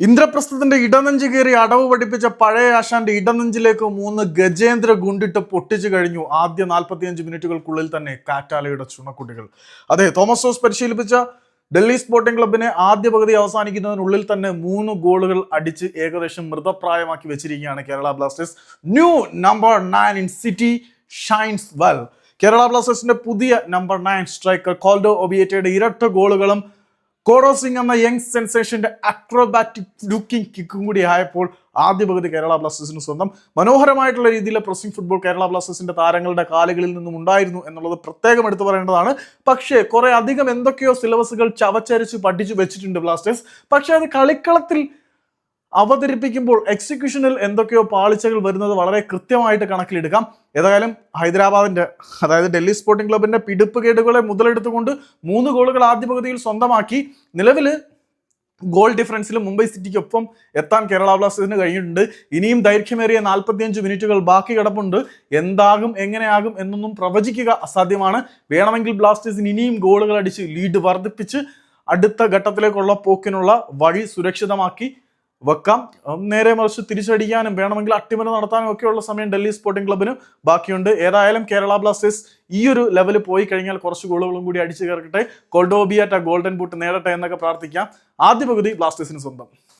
ഇന്ദ്രപ്രസ്ഥത്തിന്റെ ഇടനെഞ്ച് കയറി അടവ് പഠിപ്പിച്ച പഴയ ആശാന്റെ ഇടനെഞ്ചിലേക്ക് മൂന്ന് ഗജേന്ദ്ര ഗുണ്ടിട്ട് പൊട്ടിച്ചു കഴിഞ്ഞു. ആദ്യ നാൽപ്പത്തിയഞ്ച് മിനിറ്റുകൾക്കുള്ളിൽ തന്നെ കാറ്റാലയുടെ ചുണക്കുട്ടികൾ അതെ തോമസ് ജോസ് പരിശീലിപ്പിച്ച ഡൽഹി സ്പോർട്ടിംഗ് ക്ലബിനെ ആദ്യ പകുതി അവസാനിക്കുന്നതിനുള്ളിൽ തന്നെ മൂന്ന് ഗോളുകൾ അടിച്ച് ഏകദേശം മൃതപ്രായമാക്കി വെച്ചിരിക്കുകയാണ് Kerala blasters. New number nine in city shines well. Kerala ബ്ലാസ്റ്റേഴ്സിന്റെ പുതിയ നമ്പർ നയൻ സ്ട്രൈക്കർ കോൾഡോ ഒബിയേറ്റയുടെ ഇരട്ട ഗോളുകളും കോഡോ സിംഗ് എന്ന യങ് സെൻസേഷന്റെ അക്രോബാറ്റിക് ലുക്കിംഗ് കിക്കും കൂടി ആയപ്പോൾ ആദ്യ പകുതി കേരള ബ്ലാസ്റ്റേഴ്സിന് സ്വന്തം. മനോഹരമായിട്ടുള്ള രീതിയിലെ പ്രസിംഗ് ഫുട്ബോൾ കേരള ബ്ലാസ്റ്റേഴ്സിന്റെ താരങ്ങളുടെ കാലുകളിൽ നിന്നും ഉണ്ടായിരുന്നു എന്നുള്ളത് പ്രത്യേകം എടുത്തു പറയേണ്ടതാണ്. പക്ഷേ കുറെ അധികം എന്തൊക്കെയോ സിലബസുകൾ ചവച്ചരിച്ച് പഠിച്ചു വെച്ചിട്ടുണ്ട് ബ്ലാസ്റ്റേഴ്സ്. പക്ഷേ അത് കളിക്കളത്തിൽ അവതരിപ്പിക്കുമ്പോൾ എക്സിക്യൂഷനിൽ എന്തൊക്കെയോ പാളിച്ചകൾ വരുന്നത് വളരെ കൃത്യമായിട്ട് കണക്കിലെടുക്കാം. ഏതായാലും ഹൈദരാബാദിന്റെ അതായത് ഡൽഹി സ്പോർട്ടിംഗ് ക്ലബിന്റെ പിടിപ്പ് കേടുകളെ മുതലെടുത്തുകൊണ്ട് മൂന്ന് ഗോളുകൾ ആദ്യ പകുതിയിൽ സ്വന്തമാക്കി. നിലവിൽ ഗോൾ ഡിഫറൻസിൽ മുംബൈ സിറ്റിക്കൊപ്പം എത്താൻ കേരള ബ്ലാസ്റ്റേഴ്സിന് കഴിഞ്ഞിട്ടുണ്ട്. ഇനിയും ദൈർഘ്യമേറിയ നാൽപ്പത്തിയഞ്ച് മിനിറ്റുകൾ ബാക്കി കിടപ്പുണ്ട്. എന്താകും എങ്ങനെയാകും എന്നൊന്നും പ്രവചിക്കുക അസാധ്യമാണ്. വേണമെങ്കിൽ ബ്ലാസ്റ്റേഴ്സിന് ഇനിയും ഗോളുകൾ അടിച്ച് ലീഡ് വർദ്ധിപ്പിച്ച് അടുത്ത ഘട്ടത്തിലേക്കുള്ള പോക്കിനുള്ള വഴി സുരക്ഷിതമാക്കി വെക്കാം. നേരെ മറിച്ച് തിരിച്ചടിക്കാനും വേണമെങ്കിൽ അട്ടിമറി നടത്താനും ഒക്കെയുള്ള സമയം ഡൽഹി സ്പോർട്ടിംഗ് ക്ലബിന് ബാക്കിയുണ്ട്. ഏതായാലും കേരള ബ്ലാസ്റ്റേഴ്സ് ഈ ഒരു ലെവൽ പോയി കഴിഞ്ഞാൽ കുറച്ച് ഗോളുകളും കൂടി അടിച്ചു കയറട്ടെ കൊൾഡോബിയാറ്റ ഗോൾഡൻ ബൂട്ട് നേടട്ടെ എന്നൊക്കെ പ്രാർത്ഥിക്കാം. ആദ്യ പകുതി ബ്ലാസ്റ്റേഴ്സിന് സ്വന്തം.